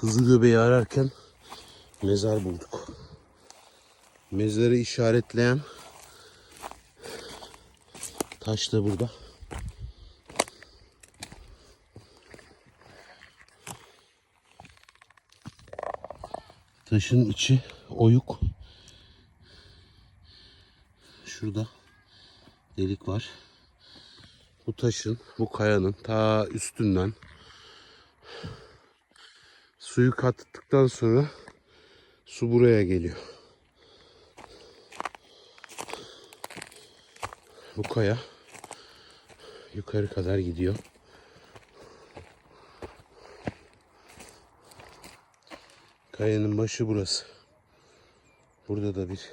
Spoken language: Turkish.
Kuzu göbeği ararken mezar bulduk. Mezarı işaretleyen taş da burada. Taşın içi oyuk. Şurada delik var. Bu taşın, bu kayanın ta üstünden suyu kattıktan sonra su buraya geliyor. Bu kaya yukarı kadar gidiyor. Kayanın başı burası. Burada da bir